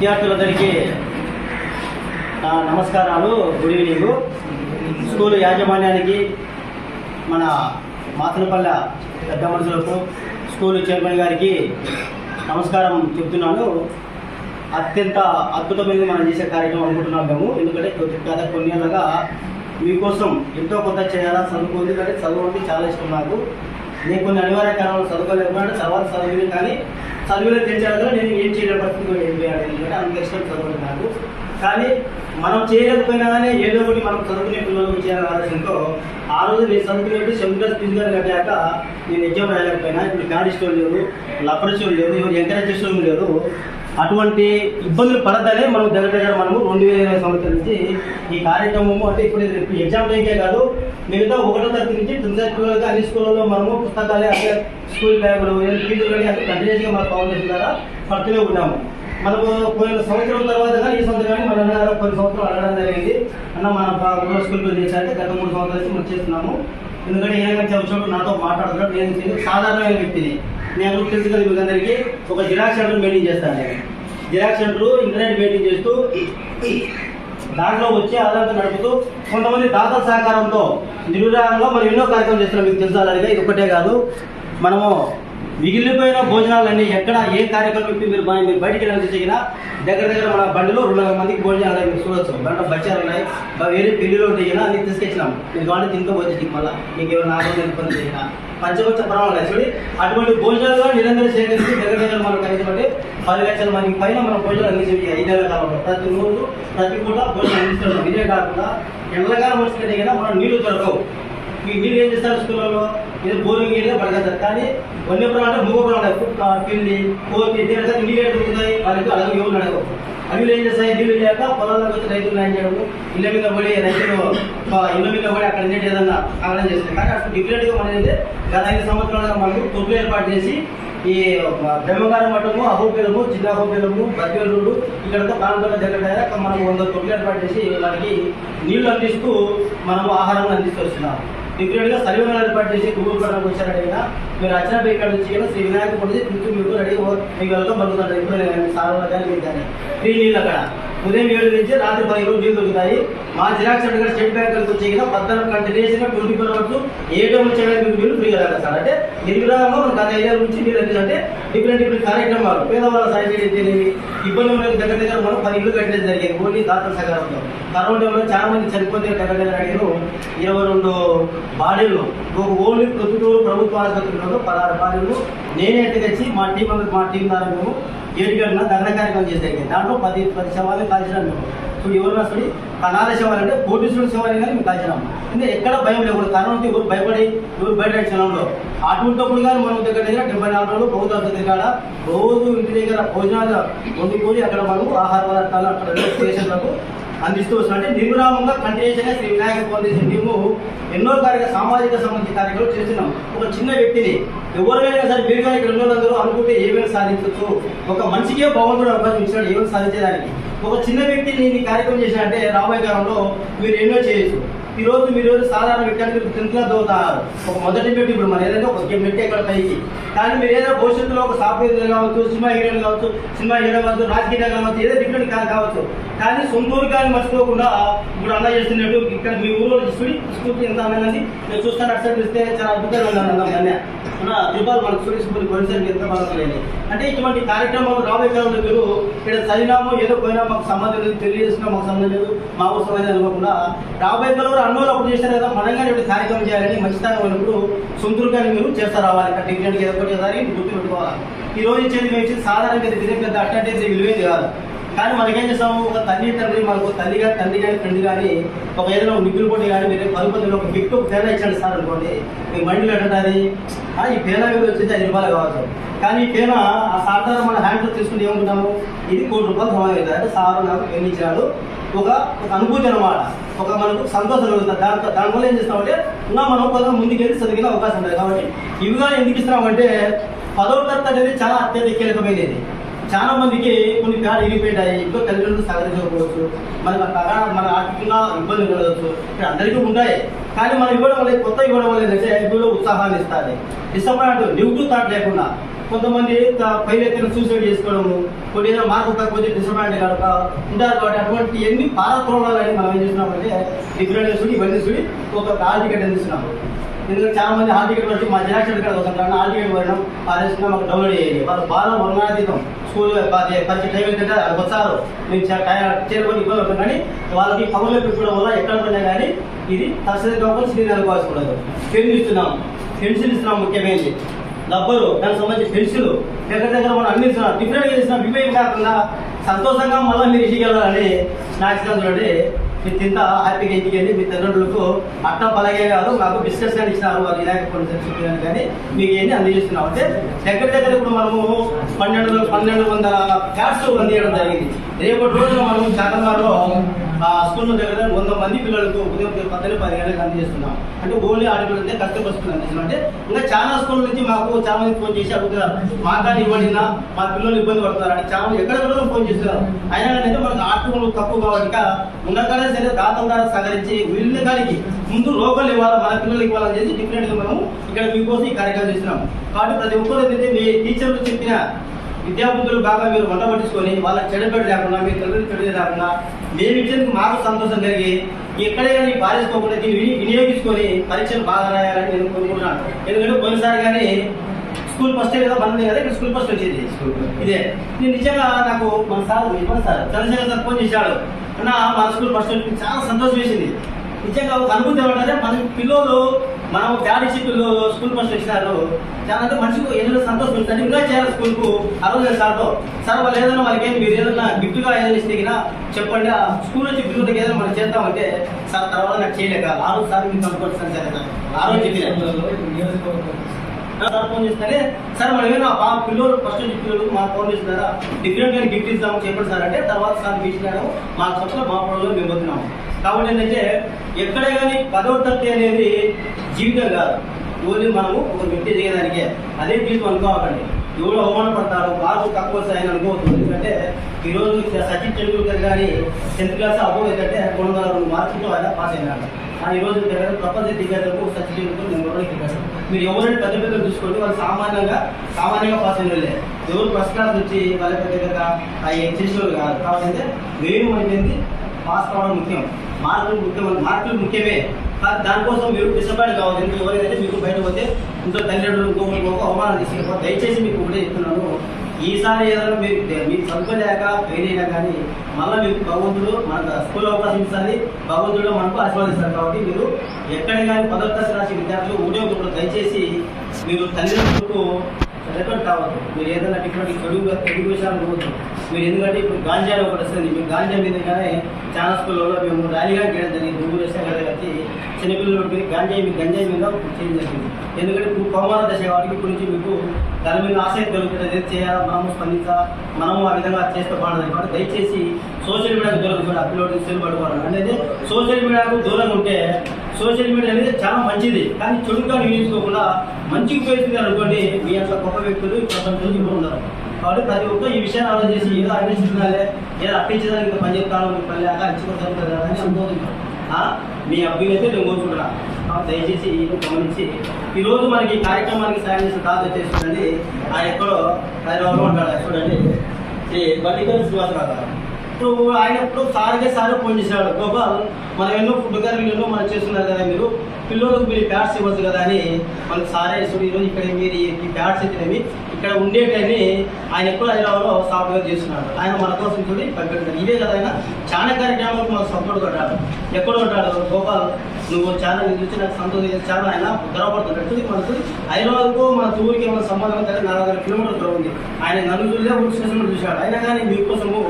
విద్యార్థులందరికీ నమస్కారాలు good evening. School యాజమాన్యానికి మన మాతనపల్లె పెద్ద మనుషులకు స్కూల్ చైర్మన్ గారికి నమస్కారం చెప్తున్నాను. అత్యంత అద్భుతమైన మనం చేసే కార్యక్రమం అనుకుంటున్నాం మేము. ఎందుకంటే కొద్ది- గత కొన్ని ఏళ్ళగా మీకోసం ఎంతో కొంత చేయాలా చదువు ఎందుకంటే చదువు అంటే చాలా ఇష్టం నాకు. నేను కొన్ని అనివార్య కారణాలు చదువుకోలేకపోయినా తర్వాత చదివిన కానీ చదువులో తెలిసాక నేను ఏం చేయడం పరిస్థితి ఏం చేయాలి? ఎందుకంటే అంత ఇష్టం చదవడం నాకు కానీ మనం చేయలేకపోయినా కానీ ఏదో ఒకటి మనం చదువుకునే పిల్లలకు చేయాలని ఆలోచనతో ఆ రోజు నేను చదువుకునేప్పుడు సెమినార్ ఫిజికల్ కట్టాక నేను ఎగ్జామ్ రాయలేకపోయినా. ఇప్పుడు గాడి స్టోర్ లేదు లబ్బర్ స్టోర్ లేదు ఎవరు ఎంకరేజ్ చేసిన లేదు. అటువంటి ఇబ్బందులు పడద్దనే మనం దగ్గర దగ్గర మనము రెండు వేల ఇరవై సంవత్సరం నుంచి ఈ కార్యక్రమము అంటే ఇప్పుడు ఇది ఎగ్జామ్ టైంకే కాదు మిగతా ఒకటో తరగతి నుంచి తొమ్మిది స్కూళ్ళకి అన్ని స్కూళ్ళలో మనము పుస్తకాలే అదే స్కూల్ బ్యాగులు ఫీజులు అన్ని కంటిన్యూస్గా మన ఫౌండేషన్ ద్వారా పడుతూనే ఉన్నాము. మనకు పోయిన సంవత్సరం తర్వాత కానీ ఈ సంవత్సరం కానీ మన అన్నగారు కొన్ని సంవత్సరం అడగడం జరిగింది. అన్న మన ఊళ్ళో స్కూల్ చేశాక గత మూడు సంవత్సరాల నుంచి మనం చేస్తున్నాము. ఎందుకంటే ఏ రకంగా వచ్చినప్పుడు నాతో మాట్లాడుతున్నాడు నేను నేను సాధారణమైన వ్యక్తిని. నేను తెలుసు కదా మీకు అందరికీ ఒక జిరాక్స్ సెంటర్ మెయింటైన్ చేస్తాను నేను జిరాక్స్ సెంటర్ ఇంటర్నెట్ మెయింటైన్ చేస్తూ దాంట్లో వచ్చి ఆధారంగా నడుపుతూ కొంతమంది దాత సహకారంతో నిరురాగంగా మనం ఎన్నో కార్యక్రమాలు చేస్తున్నాం మీకు తెలుసు అలాగే ఇది ఒకటే కాదు. మనము మిగిలిపోయిన భోజనాలన్నీ ఎక్కడ ఏ కార్యక్రమం మీరు మీరు బయటికి వెళ్ళి చేసినా దగ్గర దగ్గర మన బండిలో రెండు వందల మందికి భోజనాలు మీరు చూడొచ్చు. దాంట్లో బచ్చాలు ఉన్నాయి. వేరే పెళ్ళిలో ఉంటాయినా అన్ని తీసుకొచ్చినాం. మీరు కాబట్టి తింటూ వచ్చి మళ్ళీ. మీకు ఏమైనా ఆరోగ్యం ఇబ్బంది చేసినా పంచపక్ష పర్వాలేదు చూడండి అటువంటి భోజనాలు నిరంతరం సేకరించి దగ్గర దగ్గర మనం కలిసి పది లక్షల మందికి పైన మనం భోజనాలు అందించి ఐదేళ్ళ కాలంలో. ప్రతి రోజు ప్రతి పూట భోజనం అందిస్తున్నాం. ఇదే కాకుండా ఎండకాలం వచ్చినట్టు కదా మనం నీళ్ళు దొరకవు. ఈ నీళ్ళు ఏం చేస్తారు స్కూళ్ళలో ఇది బోరింగ్ పడగదు కానీ వన్య అంటే మూగపురం ఉన్నాయి పిల్లి కోతి దీనిగా నీళ్ళు ఎక్కడ వాళ్ళకి అలాగే ఎవరు అడగవు అవి ఏం చేస్తాయి? నీళ్ళు లేక పొలాల్లోకి వచ్చి రైతులు న్యాయం చేయడము. ఇళ్ళ మీద పడి రైతులు ఇళ్ళ మీద పడి అక్కడ నుంచి ఏదన్నా ఆగడం చేస్తాయి కానీ అసలు డిఫరెంట్గా మనం గత ఐదు సంవత్సరాలుగా మనకు తొక్కులు ఏర్పాటు చేసి ఈ బ్రహ్మగారి మఠము అహోబిలము జిల్లా అహోబిలము బద్వేలు ఇక్కడ ప్రాంతంలో దగ్గర దగ్గర మనం వంద తొక్కులు ఏర్పాటు చేసి వాళ్ళకి నీళ్ళు అందిస్తూ మనము ఆహారం అందిస్తూ వస్తున్నాము డిఫరెంట్గా ఏర్పాటు చేసి గురువు పడడానికి వచ్చారంటే కదా మీరు వచ్చిన ఇక్కడ వచ్చి కదా శ్రీ వినాయక పొడిచి తింటూ మీకు రెడీ మీకు వెళ్తాం పడుతుంది ఇప్పుడు నేను సార్లు కానీ మీకు కానీ ఫ్రీ నీళ్ళు అక్కడ. ఉదయం ఏడు నుంచి రాత్రి పది రోజులు నీళ్ళు దొరుకుతాయి. మా జిరాక్స్ అంటే స్టేట్ బ్యాంక్ వచ్చి పద్నాలుగు కంటిన్యూస్గా twenty four hours ATM time చేయడానికి మీకు నీళ్ళు ఫ్రీగా రాదు సార్. అంటే నిర్విరామంగా మనం గత ఏరియా నుంచి నీళ్ళు అందిందంటే డిఫరెంట్ డిఫరెంట్ కార్యక్రమాలు పేదవాళ్ళ సాయం ఇబ్బంది ఉన్న దగ్గర దగ్గర మనం పది ఇళ్ళు కట్టడం జరిగింది. ఓన్లీ దాతల సకాలంలో కరోనా టైంలో చాలా మంది చనిపోతే దగ్గర దగ్గర అడిగారు ఇరవై రెండు బాడీలు ఒక ఓన్లీ ప్రొద్దుటూరు ప్రభుత్వ ఆసుపత్రిలో పదహారు బాడీలు నేనే తెచ్చి మా టీం మా టీం ద్వారా మేము ఏడు గంటల దహన కార్యక్రమం చేసాయి దాంట్లో పది పది సవాళ్ళు కాల్చినాం ఇప్పుడు ఎవరు అసలు అనాథ శవాలు అంటే పోలీసుల శవాలు కానీ మేము కాల్చినాం. అంటే ఎక్కడ భయం లేకుండా కరోనా ఎవరు భయపడి ఎవరు బయట క్షణంలో అటువంటిప్పుడు కానీ మనం దగ్గర దగ్గర డెబ్బై నాలుగు రోజులు ప్రభుత్వ ఆసుపత్రి కాడ రోజు ఇంటి దగ్గర భోజనాలు వండుకొని అక్కడ మనము ఆహార పదార్థాలు అక్కడ స్టేషన్లకు అందిస్తూ వస్తున్నాం అంటే నిర్విరామంగా కంటిన్యూస్గా శ్రీ వినాయక ఫౌండేషన్ మేము ఎన్నో కార్య సామాజిక సంబంధించిన కార్యక్రమాలు చేస్తున్నాం. ఒక చిన్న వ్యక్తిని ఎవరైనా సరే మీరు కానీ ఇక్కడ ఉన్నదందరూ అనుకుంటే ఏమైనా సాధించవచ్చు ఒక మనిషికే భగవంతుడు అవకాశం ఇచ్చినాడు ఏమైనా సాధించేదానికి ఒక చిన్న వ్యక్తిని ఈ కార్యక్రమం చేసినట్టే రాబోయే కాలంలో మీరు ఎన్నో చేయొచ్చు. ఈరోజు మీరు సాధారణ వ్యక్తి అంటే మీరు చదువుతారు ఒక మొదటి మెట్టు ఇప్పుడు మన ఏదైనా ఒక మెట్టు ఎక్కడ పైకి. కానీ మీరు ఏదైనా భవిష్యత్తులో ఒక సాఫ్ట్వేర్ కావచ్చు సినిమా హీరోయిన్ కావచ్చు సినిమా హీరో కావచ్చు రాజకీయ కావచ్చు ఏదో డిఫరెంట్ కావచ్చు. కానీ సొంతూరు కానీ మర్చిపోకుండా ఇప్పుడు అన్న చేస్తున్నట్టు ఇక్కడ మీ ఊరు స్టూడి స్కూల్ ఎంత అందమైంది నేను చూస్తాను అటు సైడ్ చాలా అద్భుతంగా ఉన్నాను అన్న. మన త్రిపాల్ మన స్టూడెంట్స్ కొనసాగి ఎంత బాగుంటుంది అంటే ఇటువంటి కార్యక్రమాలు రాబోయే కాలంలో మీరు ఇక్కడ చదివినాము ఏదో పోయినా మాకు సంబంధం లేదు తెలియజేసినా మాకు సంబంధం లేదు మా ఊరు సంబంధం అనుకోకుండా రాబోయే కాలంలో అన్నోలు అప్పుడు చేస్తారు కదా మనంగా ఇటువంటి కార్యక్రమం చేయాలని మంచితనం అయినప్పుడు సొంతూరు మీరు చేస్తా రావాలి. అంటే డిఫరెంట్గా ఏదో ఒకటి గుర్తుపెట్టుకోవాలి ఈ రోజు ఇచ్చేది మేము ఇచ్చేది సాధారణంగా ఇది పెద్ద అట్టే విలువేది కాదు కానీ మనకేం చేస్తాము ఒక తల్లి తండ్రి మనకు తల్లి కానీ తండ్రి కానీ ఫ్రెండ్ కానీ ఒక ఏదైనా ఒక మిగులు పొడి కానీ మీరు పది ఒక గిఫ్ట్ ఒక పేన ఇచ్చాడు సార్ అనుకోండి మీ మైండ్లో ఏంటంటే ఈ పేన మీద వచ్చేది ఐదు రూపాయలు కావచ్చు. కానీ ఈ పేన ఆ సాధారణ మన హ్యాండ్లో తీసుకుంటే ఏమనుకుంటాము ఇది కోటి రూపాయలు సమానం అంటే సార్ నాకు పేన ఇచ్చినాడు. ఒక ఒక అనుభూతి అనమాట ఒక మనకు సంతోషం కలుగుతుంది. దాంతో దానివల్ల ఏం చేస్తామంటే ఇంకా మనం కొంచెం ముందుకెళ్ళి చదివిన అవకాశం ఉంటుంది. కాబట్టి ఇవి కానీ ఎందుకు ఇస్తున్నామంటే పదవ తరగతి అనేది చాలా అత్యంత కీలకమైనది. చాలా మందికి కొన్ని పేడ ఇరిగిపోయాయి ఇంట్లో తల్లిదండ్రులు సహకరించకపోవచ్చు మనకు మన ఆర్థికంగా ఇబ్బంది ఉండవచ్చు ఇక్కడ అందరికీ ఉంటాయి కానీ మనం ఇవ్వడం వల్ల కొత్త ఇవ్వడం వల్ల ఏంటంటే ఇప్పుడు ఉత్సాహాన్ని ఇస్తుంది. ఇష్టమైనట్టు నెగిటివ్ థాట్ లేకుండా. కొంతమంది పైన సూసైడ్ చేసుకోవడము కొన్ని ఏదో మార్పు తక్కువ డిసప్పాయింట్ కనుక ఉంటారు కాబట్టి అటువంటి ఎన్ని పారత్రోళాలని మనం ఏం చేస్తున్నామంటే డిఫరెంట్ చూడి ఇవన్నీ చూడి ఒక హాల్ అందిస్తున్నాము ఎందుకంటే చాలా మంది హాల్ టికెట్ వచ్చి మా జిరాక్స్ ఇక్కడ వస్తుంటారు హాల్ టికెట్ పోయినాం ఆదేశంగా మాకు డౌన్లోడ్ చేయండి. వాళ్ళు బాగా వర్ణాతీతం స్కూల్ పది టైం ఏంటంటే అది వస్తారు. మేము చేరుకొని ఇబ్బంది పడుతుంది కానీ వాళ్ళకి పనులు పెట్టుకోవడం వల్ల ఎక్కడ పడినా కానీ ఇది తరచు కాకుండా స్క్రీన్ అనుకోవాల్సి పెన్సిల్ ఇస్తున్నాం. పెన్సిల్ ఇస్తున్నాం ముఖ్యమైనది. రబ్బరు దానికి సంబంధించి పెన్సిల్ దగ్గర దగ్గర మనం అన్ని ఇస్తున్నాం డిఫరెంట్గా ఇస్తున్నాం వివేకం కాకుండా సంతోషంగా మళ్ళీ మీరు ఇచ్చి వెళ్ళాలని నాకు చూడండి మీరు తింటా హ్యాపీగా ఇంటికి వెళ్ళి మీ తల్లిదండ్రులకు అట్ట పలగే కాదు మాకు బిస్కెట్స్ కానీ ఇచ్చినారు వాళ్ళు ఇలాగ కొన్ని చెప్పాను కానీ మీకు ఏంటి అందజేస్తున్నాం అంటే దగ్గర దగ్గర ఇప్పుడు మనము పన్నెండు పన్నెండు వందల క్యాట్స్ అందించడం జరిగింది. రేపటి రోజున మనం చాటంగారులో స్కూల్లో దగ్గర వంద మంది పిల్లలకు ఉదయం పద్దెనిమిది పది గంటలకు అందజేస్తున్నాం. అంటే ఓన్లీ ఆడపిల్లలు అంటే కష్టపరుస్తుంది అందిస్తున్నాం అంటే ఇంకా చాలా స్కూల్ నుంచి మాకు చాలా మంది ఫోన్ చేసి అడుగుతున్నారు. మా కానీ మా పిల్లలు ఇబ్బంది పడుతున్నారు అంటే చాలా ఎక్కడ కూడా ఫోన్ చేస్తున్నారు. అయినా కానీ అయితే మనకు ఆర్థికంలో తక్కువ కాబట్టి ఉండగానే సరే దాతల ద్వారా సహకరించి వీళ్ళని కాడికి ముందు లోకల్ ఇవ్వాలి మన పిల్లలకి ఇవ్వాలని చేసి డిఫరెంట్గా మనం మనము ఇక్కడ మీకోసం ఈ కార్యక్రమం చేస్తున్నాం. కాబట్టి ప్రతి ఒక్కరు ఏంటంటే మీ టీచర్లు చెప్పిన విద్యాబుద్ధులు బాగా మీరు వంట పట్టించుకొని వాళ్ళకి చెడుపెట్టి లేకుండా మీ తల్లిని చెడు లేకుండా మేము ఇచ్చేందుకు మాకు సంతోషం కలిగి ఎక్కడే కానీ పారేసుకోకుండా దీన్ని విని వినియోగించుకొని పరీక్షలు బాగా రాయాలని నేను కోరుకుంటున్నాను. ఎందుకంటే పోయినసారి కానీ స్కూల్ ఫస్ట్ కదా మనది కదా ఇక్కడ స్కూల్ ఫస్ట్ వచ్చేది. ఇదే. నేను నిజంగా నాకు మన సార్ ఇవ్వండి సార్ చంద్రశేఖర్ సార్ ఫోన్ చేశాడు. అన్న మా స్కూల్ ఫస్ట్ వచ్చి చాలా సంతోషం వేసింది. నిజంగా ఒక అనుభూతి ఏమంటారే మన పిల్లలు మనం డాడీ పిల్లలు స్కూల్ ఫస్ట్ ఇచ్చినారు చాలా అంటే మనిషికి ఏదైనా సంతోషం ఉంటుంది. ఇంకా చేయాలి స్కూల్కు ఆ రోజు సార్తో? సార్ వాళ్ళు ఏదైనా వాళ్ళకి మీరు ఏదైనా గిఫ్ట్గా ఏదైనా ఇస్తే చెప్పండి. ఆ స్కూల్ నుంచి పిల్లలకి ఏదైనా మనం చేద్దామంటే సార్ తర్వాత నాకు చేయలేక ఆ రోజు సార్ మీకు అనుకోవచ్చు సార్ ఆ రోజు సార్ ఫోన్ చేస్తానే సార్ మనం ఏమైనా మా పిల్లలు ఫస్ట్ నుంచి పిల్లలు మా ఫోన్ చేస్తున్నారా డిఫరెంట్గా గిఫ్ట్ ఇస్తాము చెప్పండి సార్ అంటే తర్వాత సార్ తీసుకున్నాము మా చొప్పున మా ఫోన్లో మేము వస్తున్నాము కాబట్టి ఏంటంటే ఎక్కడ కానీ పదో తరగతి అనేది జీవితం కాదు. ఓన్లీ మనము ఒక వ్యక్తి చేయడానికే. అదే జీవితం అనుకోవాలండి ఎవరు అవమానపడతారు? మార్కులు తక్కువ వస్తాయని అనుకోవద్దు. ఎందుకంటే ఈరోజు సచిన్ టెండూల్కర్ గారి టెన్త్ క్లాస్ అబోవ్ ఏంటంటే రెండు వందల రెండు మార్కులతో ఆయన పాస్ అయినాడు. ఆ ఈ రోజు దగ్గర ప్రపంచ దిగ్గజలకు సచిన్ టెండూల్కర్ నేను కూడా దిగ్గాను మీరు ఎవరైనా పెద్ద పెద్దలు చూసుకోండి. వాళ్ళు సామాన్యంగా సామాన్యంగా పాస్ అయిన వాళ్ళే. ఎవరు ఫస్ట్ క్లాస్ వచ్చి వాళ్ళ పెద్ద పెద్ద అవి కాదు. కాబట్టి మేము మనకి పాస్ కావడం ముఖ్యం. మార్కులు ముఖ్యం మార్కులు ముఖ్యమే. కానీ దానికోసం మీరు డిసప్పాయింట్ కావాలి. ఎందుకు ఎవరైతే మీకు బయట పోతే ఇంట్లో తల్లిదండ్రులు ఇంకో ఇంకొక అవమానం తీసుకెళ్ళిపోతే దయచేసి మీకు ఒకటే చెప్తున్నాను. ఈసారి ఏదైనా మీరు మీరు చదువుకోలేక ఫెయిల్ అయినా కానీ మళ్ళీ మీకు భగవంతుడు మన స్కూల్ అవకాశం ఇస్తుంది భగవంతుడు మనకు ఆశీర్వాదిస్తారు కాబట్టి మీరు ఎక్కడ కానీ పదవ తరగతి రాసి విద్యార్థులు ఉద్యోగులు దయచేసి మీరు తల్లిదండ్రులకు రికార్డ్ కావద్దు. మీరు ఏదైనా డిఫరెంట్ చెడు చెడు విషయాలు పోవద్దు మీరు ఎందుకంటే ఇప్పుడు గాంజా ఒకటి వస్తుంది. మీరు గాంజా మీదగానే చాలా స్కూల్లో మేము ర్యాలీగా చేయడం జరిగింది. ఊరు కదా వచ్చి చిన్నపిల్లలు పెట్టి గాంజాయి మీ గంజాయి మీద చేంజ్ జరిగింది. ఎందుకంటే ఇప్పుడు కౌమార దశ వాటికి ఇప్పుడు నుంచి మీకు దాని మీద ఆసక్తి కలుగుతుంది ఏది చేయాలా మనము స్పందించాలా? మనము ఆ విధంగా చేస్తే బాగుంటుంది. కాబట్టి దయచేసి సోషల్ మీడియాకు దూరం కూడా అప్లోడ్ చేసి పడుకోవాలి అంటే సోషల్ మీడియాకు దూరంగా ఉంటే సోషల్ మీడియా అనేది చాలా మంచిది. కానీ చెడుగా వినియోగించుకోకుండా మంచికి పోయింది అనుకోండి మీ అట్లా గొప్ప వ్యక్తులు ఈ ప్రపంచంలో ఇప్పుడు ఉన్నారు కాబట్టి ప్రతి ఒక్కరు ఈ విషయాన్ని ఆలోచన చేసి ఏదో అన్వేషించాలి ఏదో అప్పించడానికి పని చెప్తాను మీ పని లేక ఇచ్చిపోతాను కదా అని అనుకుంటున్నాను మీ అభ్యులు అయితే నేను కోరుకుంటున్నా. దయచేసి ఇది గమనించి ఈరోజు మనకి కార్యక్రమానికి సాయం చేసిన తాత వచ్చేసి చూడండి ఆయన ఎక్కడో హైదరాబాద్లో ఉంటాడు చూడండి ఈ బండికల్ శ్రీనివాసరావు గారు ఆయన ఎప్పుడు సార్కే సార్ ఫోన్ చేశాడు. గోపాల్ మనం ఎన్నో ఫుడ్ కర్రీలు ఎన్నో మనం చేస్తున్నారు కదా మీరు. పిల్లలకు మీరు ప్యాడ్స్ ఇవ్వచ్చు కదా అని మనకు సారే ఇస్తుంది ఈరోజు ఇక్కడ మీరు ఈ ప్యాడ్స్ ఇచ్చినవి ఇక్కడ ఉండేటని ఆయన ఎప్పుడు హైదరాబాద్లో సాఫ్ట్వేర్ చేస్తున్నాడు. ఆయన మన కోసం చూడి పంపిస్తాడు ఇదే కదా ఆయన చాలా కార్యక్రమాలకు మాకు సపోర్ట్ కొట్టాడు. ఎక్కడ ఉంటాడు? గోపాల్ నువ్వు చాలా నేను చూసి నాకు సంతోషం చాలా ఆయన గర్వపడుతున్నాడు మనకు హైదరాబాద్కు మన ఊరికి ఏమైనా సంబంధం కదా నాలుగు వందల కిలోమీటర్లు ఉంది. ఆయన నన్ను చూసే ఊరి స్టేషన్ చూశాడు. అయినా కానీ మీకోసము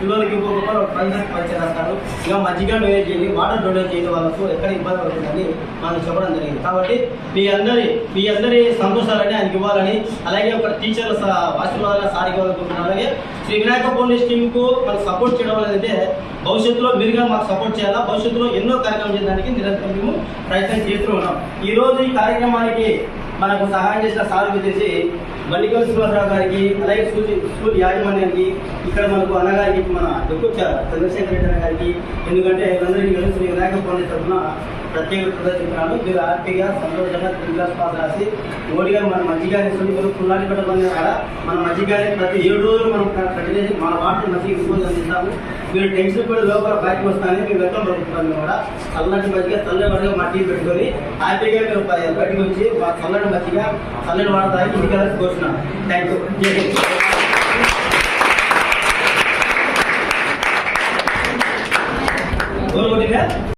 పిల్లలకి ఇంకో రూపాయలు పైసలు పరిచయం రాస్తారు ఇక మజ్జిగ డొనేట్ చేయండి వాటర్ డొనేట్ చేయండి వాళ్ళకు ఎక్కడ ఇబ్బంది పడుతుందని మనం చెప్పడం జరిగింది. కాబట్టి మీ అందరి మీ అందరి సంతోషాలని ఆయనకి ఇవ్వాలని అలాగే ఒక టీచర్ల ఆశీర్వాదాలు సారికి ఇవ్వాలనుకుంటున్నాను అలాగే శ్రీ వినాయక ఫౌండేషన్ టీంకు మనం సపోర్ట్ చేయడం వల్ల భవిష్యత్తులో మీరుగా మాకు సపోర్ట్ చేయాలా? భవిష్యత్తులో ఎన్నో కార్యక్రమం చేయడానికి నిరంతరం మేము ప్రయత్నం చేస్తూ ఉన్నాం. ఈ రోజు ఈ కార్యక్రమానికి మనకు సహాయం చేసిన సార్ వచ్చేసి బండికల్ శ్రీనివాసరావు గారికి అలాగే స్కూల్ స్కూల్ యాజమాన్యానికి ఇక్కడ మనకు అన్నగారికి మన దుక్కు చంద్రశేఖర రెడ్డి గారికి ఎందుకంటే వీళ్ళందరికీ కలిసి ఈ వినాయక పండుగ తరఫున ప్రత్యేక ప్రదర్శించాను మీరు హ్యాపీగా సంతోషంగా త్రీ పాస్ రాసి మోడీ మన మధ్యగానే ఇస్తుంది మీరు పుల్లాడి పెట్టమని కాడ మన మధ్యగానే ప్రతి ఏడు రోజులు మనం కట్టినేసి మన వాటర్ మధ్య రోజు అందిస్తాము మీరు టెన్షన్ కూడా లోపల బయటకు వస్తానని మీరు వెళ్తాం ప్రభుత్వాన్ని కూడా. చల్లటి మధ్యగా చల్లటి మధ్యగా మట్టి పెట్టుకొని హ్యాపీగా మీరు బయటకు వచ్చి మా చల్లటి మధ్యగా చల్లటి వాటర్ ఇంటికి వెళ్ళి కోరుతున్నాను థ్యాంక్ యూ